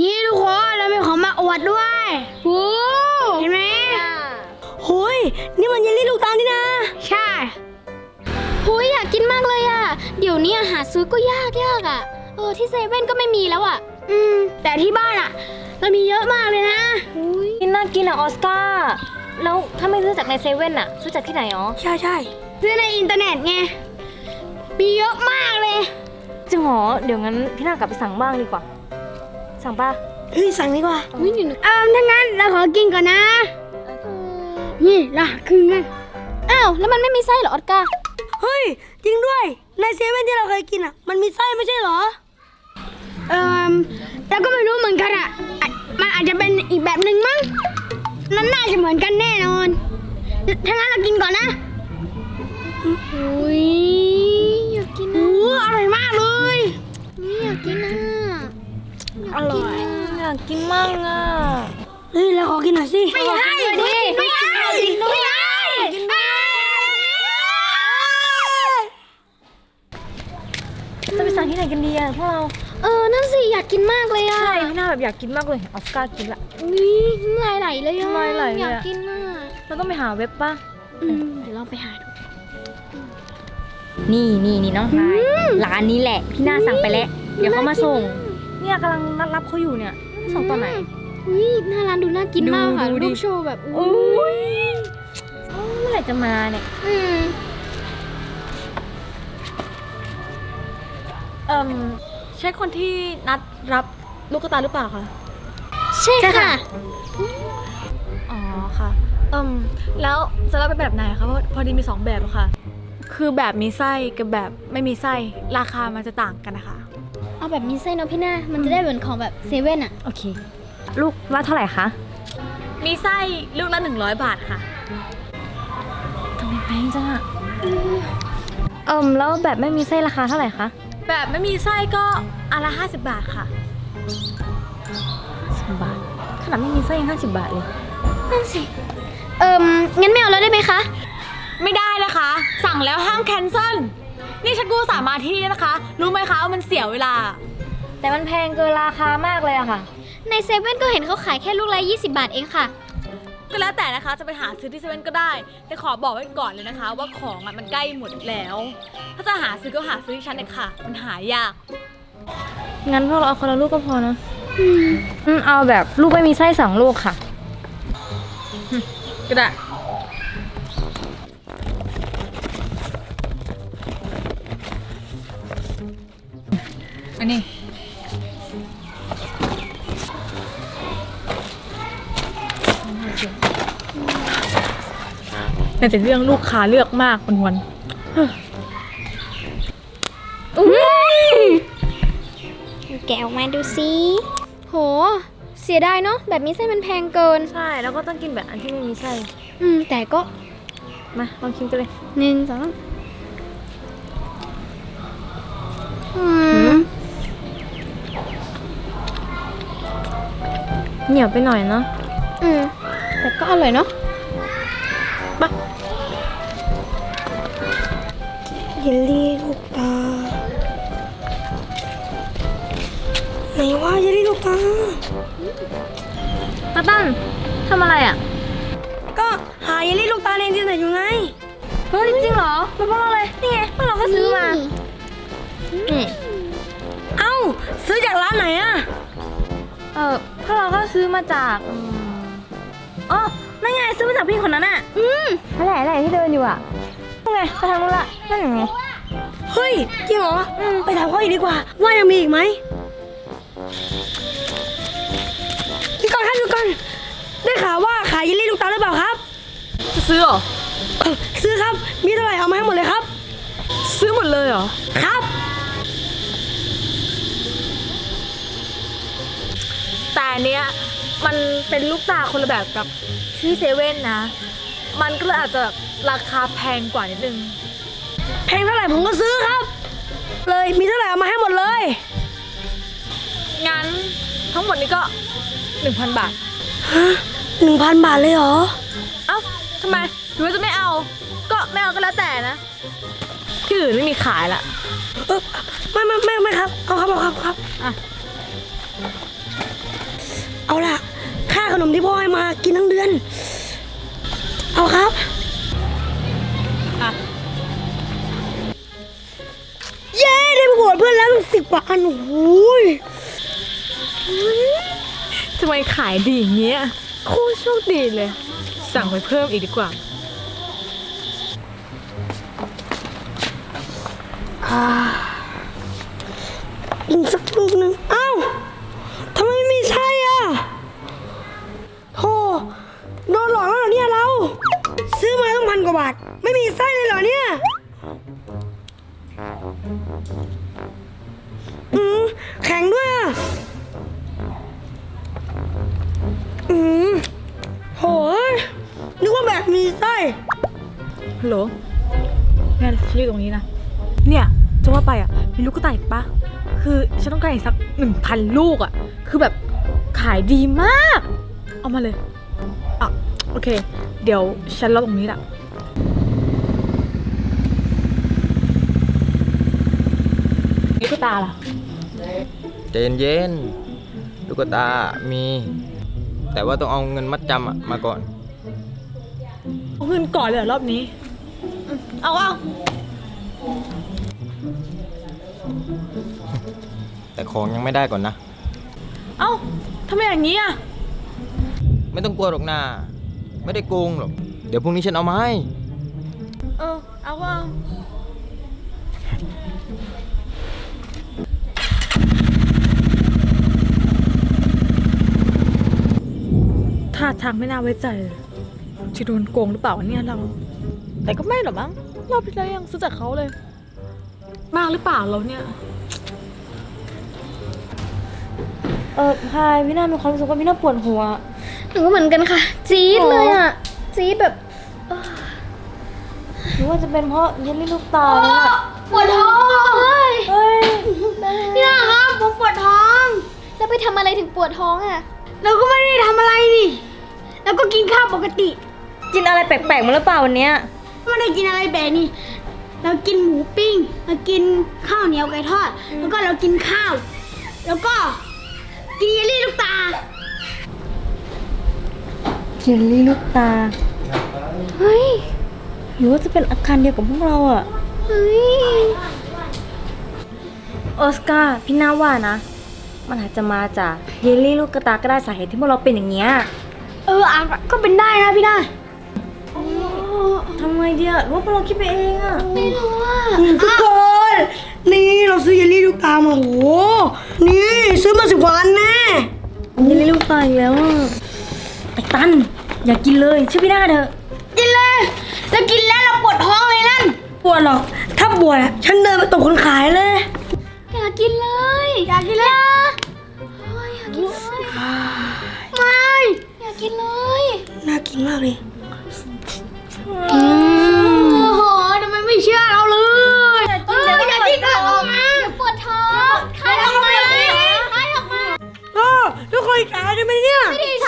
นี่ทุกคนเรามีของมาอวดด้วยโอ้เห็นไหมโอ้ยนี่มันเยลลี่ลูกตาลนี่นะ ใช่หุยอยากกินมากเลยอะ เดี๋ยวนี้หาซื้อก็ยากยากอะเออที่เซเว่นก็ไม่มีแล้วอะ อืม แต่ที่บ้านอะเรามีเยอะมากเลยนะกินน่ากินอะออสการ์แล้วถ้าไม่ซื้อจากในเซเว่นอะซื้อจากที่ไหนอ๋อใช่ใช่ซื้อในอินเทอร์เน็ตไงมีเยอะมากเลยจริงเหรอเดี๋ยวงั้นพี่นากลับไปสั่งบ้างดีกว่า สั่งป่ะเฮ้ยสั่งดีกว่าอุ้ยหนูเอิมถ้างั้นเราขอกินก่อนนะ นี่ล่ะคือไงอ้าวแล้วมันไม่มีไส้เหรอออสการ์เฮ้ยจริงด้วยในเซเว่นที่เราเคยกินอะ มันมีไส้ไม่ใช่เหรอ เอิมเราก็ไม่รู้เหมือนกันอะอะมันอาจจะเป็นอีกแบบหนึ่งมั้งนั่นน่าจะเหมือนกันแน่นอน ถ้างั้นเรากินก่อนนะ อุ้ยอยากกินมากอะเฮ้ยเราขอกินหน่อยสิไม่ให้ไม่ให้ไม่ให้จะไปสั่งที่ไหนกันดีอะพวกเราเออนั่นสิอยากกินมากเลยอะใช่พี่นาแบบอยากกินมากเลยออสการ์กินละอุ้ยน้ำลายไหลเลยอะน้ำลายไหลเลยอะอยากกินมากเราต้องไปหาเว็บป่ะอืมเดี๋ยวลองไปหาดูนี่นี่นี่น้องชายร้านนี้แหละพี่นาสั่งไปแล้วเดี๋ยวเขามาส่ง เนี่ยกำลังนัดรับเขาอยู่เนี่ย ส่งตอนไหน อุ้ยหน้าร้านดูน่ากินมากค่ะดูดิรูปโชว์แบบโอ้ยเมื่อไหร่จะมาเนี่ย อืมเอ่มใช่คนที่นัดรับลูกกระตายหรือเปล่าคะ ใช่ค่ะ อ๋อค่ะเอ่มแล้วจะรับเป็นแบบไหนคะเพราะพอดีมีสองแบบอะค่ะ คือแบบมีไส้กับแบบไม่มีไส้ราคามันจะต่างกันนะคะ เอาแบบมีไส้เนาะพี่หน้า มันจะได้เหมือนของแบบเซเว่นอะโอเค ลูกละเท่าไหร่คะ มีไส้ลูกละ100 บาทค่ะทำไมแพงจังอะเอิ่มแล้วแบบไม่มีไส้ราคาเท่าไหร่คะ แบบไม่มีไส้ก็อันละ50 บาทค่ะสิบบาท ขนาดไม่มีไส้ยังห้าสิบบาทเลย นั่นสิ เอิมงั้นไม่เอาแล้วได้ไหมคะ ไม่ได้นะคะ สั่งแล้วห้ามแคนเซิล นี่ฉันกูสามารถที่นี่นะคะ รู้ไหมคะว่ามันเสียเวลา แต่มันแพงเกินราคามากเลยอะค่ะ ในเซเว่นก็เห็นเขาขายแค่ลูกละ20 บาทเองค่ะ ก็แล้วแต่นะคะจะไปหาซื้อที่เซเว่นก็ได้ แต่ขอบอกไว้ก่อนเลยนะคะ ว่าของอะมันใกล้หมดแล้ว ถ้าจะหาซื้อก็หาซื้อที่ฉันเลยค่ะ มันหายาก งั้นพวกเราเอาคนละลูกก็พอนะอืมเอาแบบลูกไม่มีไส้สองลูกค่ะ ก็ได้ อันนี้แต่จะเรื่องลูกค้าเลือกมากวันวันแกะออกมาดูสิ โห เสียดายเนาะ แบบมีไส้มันแพงเกิน ใช่ แล้วก็ต้องกินแบบอันที่ไม่มีไส้ อืม แต่ก็ มา ลองชิมกันเลยหนึ่งสอง เหนียวไปหน่อยเนาะอืมแต่ก็อร่อยเนาะเยลลี่ลูกตาไหนว่าเยลลี่ลูกตาตาตั้นทำอะไรอะก็หาเยลลี่ลูกตาในอินเทอร์เน็ตอยู่ไง เฮ้ย จริงเหรอมาพวกเราเลย นี่ไงพวกเราก็ซื้อมานี่เอ้า ซื้อจากร้านไหนอะ เออ พวกเราก็ซื้อมาจากอืมอ๋อนั่นไงซื้อมาจากพี่คนนั้นอะอืมอะไรอะไรที่เดินอยู่อะนั่นไงไปทางนู้นละนั่นไงเฮ้ยจริงเหรออไปถามเขาอีกดีกว่า ว่ายังมีอีกไหมพี่ก่อนครับพี่ก่อนได้ข่าวว่าขายเยลลี่ลูกตาหรือเปล่าครับ จะซื้อเหรอเอ่อซื้อครับ มีเท่าไหร่เอามาให้หมดเลยครับ ซื้อหมดเลยเหรอ ครับ แต่อันเนี้ยมันเป็นลูกตาคนละแบบกับที่เซเว่นนะ มันก็เลยอาจจะแบบราคาแพงกว่านิดนึง แพงเท่าไหร่ผมก็ซื้อครับ เลยมีเท่าไหร่เอามาให้หมดเลย งั้นทั้งหมดนี้ก็ 1,000 บาท หนึ่งพันบาทเลยเหรอ เอ้าทำไมหรือว่าจะไม่เอา ก็ไม่เอาก็แล้วแต่นะ ที่อื่นไม่มีขายละ เออไม่ไม่ไม่ไม่ครับ เอาครับเอาครับครับ อะ นมที่พ่อให้มากินทั้งเดือน เอาครับเย้ได้มาบวชเพื่อนแล้วสิบกว่าอันโอ้โหยทำไมขายดีอย่างเงี้ยโคตรโชคดีเลย สั่งไปเพิ่มอีกดีกว่า อีกสักลูกหนึ่งเอ้า โดนหลอกแล้วเหรอเนี่ยเรา ซื้อมาต้องพันกว่าบาท ไม่มีไส้เลยเหรอเนี่ยอืมแข็งด้วยอะอืมโหยนึกว่าแบบมีไส้ฮัลโหลแม่ฉันอยู่ตรงนี้นะ เนี่ยจะว่าไปอะ มีลูกกระต่ายอีกปะ คือฉันต้องการอีกสักหนึ่งพันลูกอะ คือแบบขายดีมาก เอามาเลย โอเค เดี๋ยวฉันรอตรงนี้แหละลูกกระตายล่ะใจเย็นๆลูกตามี แต่ว่าต้องเอาเงินมัดจำอะมาก่อน เอาเงินก่อนเลยเหรอรอบนี้อืมเอาเอาแต่ของยังไม่ได้ก่อนนะ เอาทำไมอย่างนี้อะ ไม่ต้องกลัวหรอกนา ไม่ได้โกงหรอก เดี๋ยวพรุ่งนี้ฉันเอามาให้ เออ เอาก็เอาท่าทางไม่น่าไว้ใจเลยจะโดนโกงหรือเปล่าวะเนี่ยเรา แต่ก็ไม่หรอกมั้งรอบที่แล้วยังซื้อจากเขาเลย มากหรือเปล่าเราเนี่ย เออพายพี่นามีความรู้สึกว่าพี่นาปวดหัวห นูก็เหมือนกันค่ะ จี๊ดเลยอะ จี๊ดแบบหรือว่าจะเป็นเพราะเยลลี่ลูกตาเนี่ยแหละปวดท้องเฮ้ยเฮ้ยพี่นะครับผมปวดท้อง แล้วไปทำอะไรถึงปวดท้องอะ เราก็ไม่ได้ทำอะไรนี่แล้วก็กินข้าวปกติ กินอะไรแปลกๆมาหรือเปล่าวันเนี้ยไม่ได้กินอะไรแบบนี้เรากินหมูปิ้ง เรากินข้าวเหนียวไก่ทอด แล้วก็เรากินข้าว แล้วก็กินเยลลี่ลูกตา เยลลี่ลูกตา เฮ้ยหรือว่าจะเป็นอาการเดียวกับพวกเราอะเฮ้ยออสการ์พี่นาว่านะ มันอาจจะมาจากเยลลี่ลูกกระตาก็ได้สาเหตุที่พวกเราเป็นอย่างเงี้ยเอออะก็เป็นได้นะพี่ได้ทำไงดีอะหรือว่าพวกเราคิดไปเองอะไม่รู้อะทุกคน นี่เราซื้อเยลลี่ลูกตามาโห นี่ซื้อมาสิบวันแน่เยลลี่ลูกตาอีกแล้วอะไอ้ตัน อยากกินเลยเชื่อพี่นาเถอะ กินเลยแล้วกินแล้วเราปวดท้องเลยนั่นปวดหรอก ถ้าปวดอะฉันเดินไปตบคนขายเลย อยากกินเลยอยากกินเลยโอ้ยอยากกินเลยไม่อยากกินเลยน่ากินมากเลยโอ้โหทำไมไม่เชื่อเราเลยเอออยากกินด้วยออกมาเดี๋ยวปวดท้องคายออกมาคายออกมาเออทุกคนขายกันไหมเนี่ย ไม่ดีช้าแ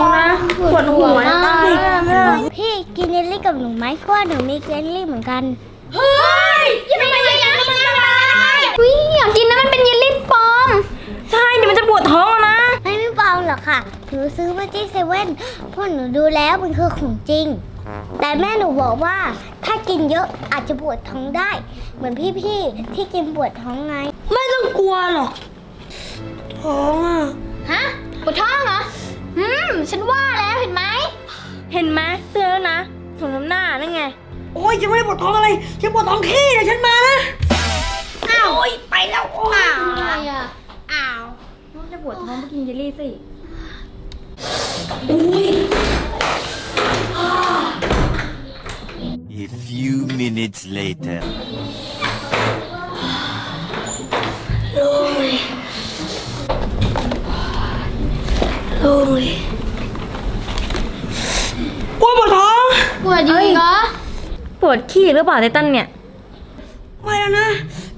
งนะปวดหัวนะตาพี่กินเยลลี่กับหนูไหมเพราะว่าหนูมีเยลลี่เหมือนกัน เฮ้ยยังไม่ยังยังยังอุ้ยอยากกินนะมันเป็นเยลลี่ปลอม ใช่เดี๋ยวมันจะปวดท้องแล้วนะไม่ไม่เบาหรอกค่ะหนูซื้อมาที่เซเว่นเพราะหนูดูแล้วมันคือของจริง แต่แม่หนูบอกว่า ถ้ากินเยอะอาจจะปวดท้องได้ เหมือนพี่ๆที่กินปวดท้องไง ไม่ต้องกลัวหรอก ท้องอะ ฉันว่าแล้วเห็นไหม เห็นไหมเตือนแล้วนะสมน้ำหน้านั่นไง โอ้ยจะไม่ได้ปวดท้องอะไรจะปวดท้องขี้เดี๋ยวฉันมานะอ้าวโอ้ยไปแล้วโอ้ยอะไรอะอ้าวจะปวดท้องก็กินเยลลี่สิ A few minutes later. โอ้ยโอ้ยปวดท้อง ปวดอยู่อีกเหรอปปวดขี้หรือเปล่าไททันเนี่ย ไม่แล้วนะ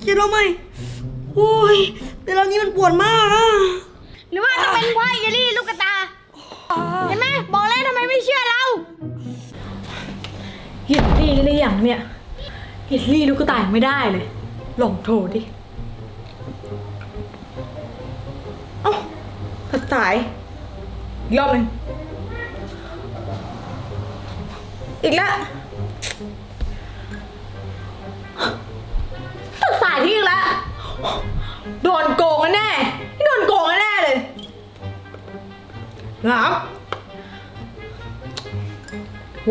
คิดเราไม่โอ้ยแต่เรานี้มันปวดมากอะหรือว่าจะเป็นเพราะเยลลี่ลูกกระตาเห็นไหมบอกแล้วทำไมไม่เชื่อเรา เห็นลี่หรือยังเนี่ยเห็นลี่ลูกกระต่ายไม่ได้เลย ลองโทรดิ เอ้าตัดสายอีกรอบหนึ่ง อีกแล้วตัดสายทิ้งอีกแล้ว โดนโกงแน่ๆนี่โดนโกงแน่ๆเลยรับ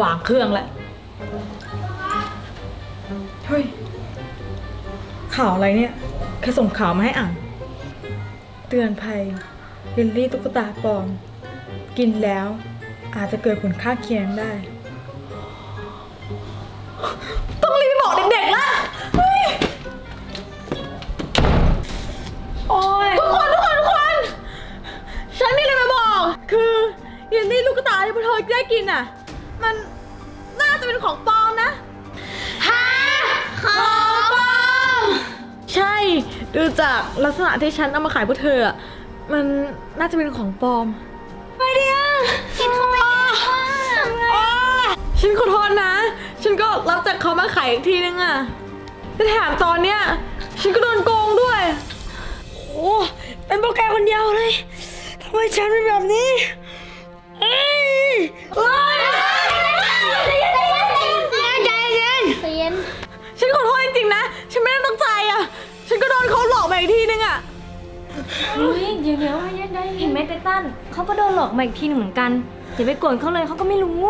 วางเครื่องแล้วเฮ้ย ข่าวอะไรเนี่ยแค่ส่งข่าวมาให้อ่าน เตือนภัยเยลลี่ตุ๊กตาปลอม กินแล้วอาจจะเกิดผลข้างเคียงได้ จากลักษณะที่ฉันเอามาขายพวกเธออะมันน่าจะเป็นของปลอมไม่เดียกินเข้าไปฉันขอโทษนะ ฉันก็รับจากเขามาขายอีกทีนึงอะแต่แถมตอนเนี้ยฉันก็โดนโกงด้วย โอ้เป็นโปรแกรมคนเดียวเลยทำไมฉันเป็นแบบนี้เอ้ยเอ้ยใจเย็นใจเย็น ฉันขอโทษจริงๆนะ ฉันไม่ได้ตั้งใจอะ ฉันก็โดนเขาหลอกมาอีกทีนึงอะเฮ้ยเดี๋ยวเดี๋ยวเห็นไหมไททันเขาก็โดนหลอกมาอีกทีหนึงเหมือนกันอย่าไปโกรธเขาเลยเขาก็ไม่รู้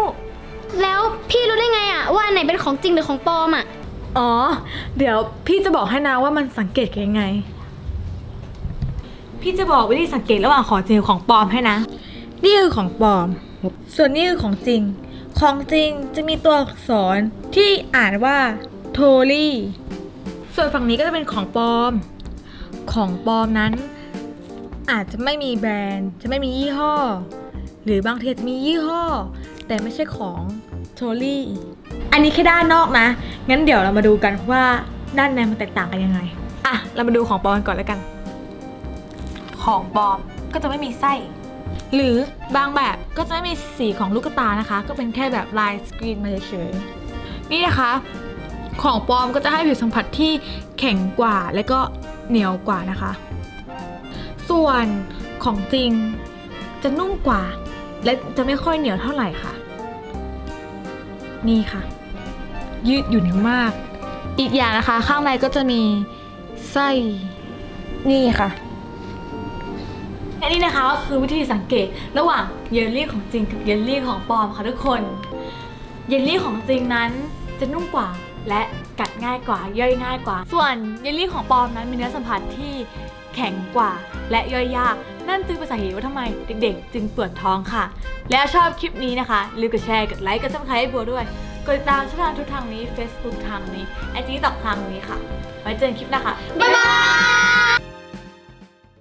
แล้วพี่รู้ได้ไงอะว่าอันไหนเป็นของจริงหรือของปลอมอะอ๋อ เดี๋ยวพี่จะบอกให้นะว่ามันสังเกตกันยังไง พี่จะบอกวิธีสังเกตระหว่างของจริงกับของปลอมให้นะ นี่คือของปลอม ส่วนนี่คือของจริง ของจริงจะมีตัวอักษรที่อ่านว่าโทลี่ ส่วนฝั่งนี้ก็จะเป็นของปลอม ของปลอมนั้น อาจจะไม่มีแบรนด์ จะไม่มียี่ห้อ หรือบางทีอาจจะมียี่ห้อ แต่ไม่ใช่ของโทลี่ อันนี้แค่ด้านนอกนะ งั้นเดี๋ยวเรามาดูกันว่าด้านในมันแตกต่างกันยังไง อะ เรามาดูของปลอมกันก่อนแล้วกัน ของปลอมก็จะไม่มีไส้ หรือบางแบบก็จะไม่มีสีของลูกตานะคะ ก็เป็นแค่แบบลายสกรีนมาเฉยๆนี่นะคะ ของปลอมก็จะให้ผิวสัมผัสที่แข็งกว่าและก็เหนียวกว่านะคะ ส่วนของจริงจะนุ่มกว่า และจะไม่ค่อยเหนียวเท่าไหร่ค่ะ นี่ค่ะ ยืดหยุ่นมาก อีกอย่างนะคะ ข้างในก็จะมีไส้นี่ค่ะอันนี้นะคะก็คือวิธีสังเกตระหว่างเยลลี่ของจริงกับเยลลี่ของปลอมค่ะทุกคน เยลลี่ของจริงนั้นจะนุ่มกว่า และกัดง่ายกว่าย่อยง่ายกว่า ส่วนเยลลี่ของปลอมนั้นมีเนื้อสัมผัสที่แข็งกว่า และย่อยยาก นั่นจึงเป็นสาเหตุว่าทำไมเด็กๆ จึงปวดท้องค่ะ แล้วชอบคลิปนี้นะคะลืมกดแชร์กดไลค์กดซับสไครต์ให้บัวด้วยกดติดตามช่องทางทุกทางนี้ Facebook ทางนี้ไอจีตอกทางนี้ค่ะ ไว้เจอกันคลิปหน้าค่ะ บ๊ายบาย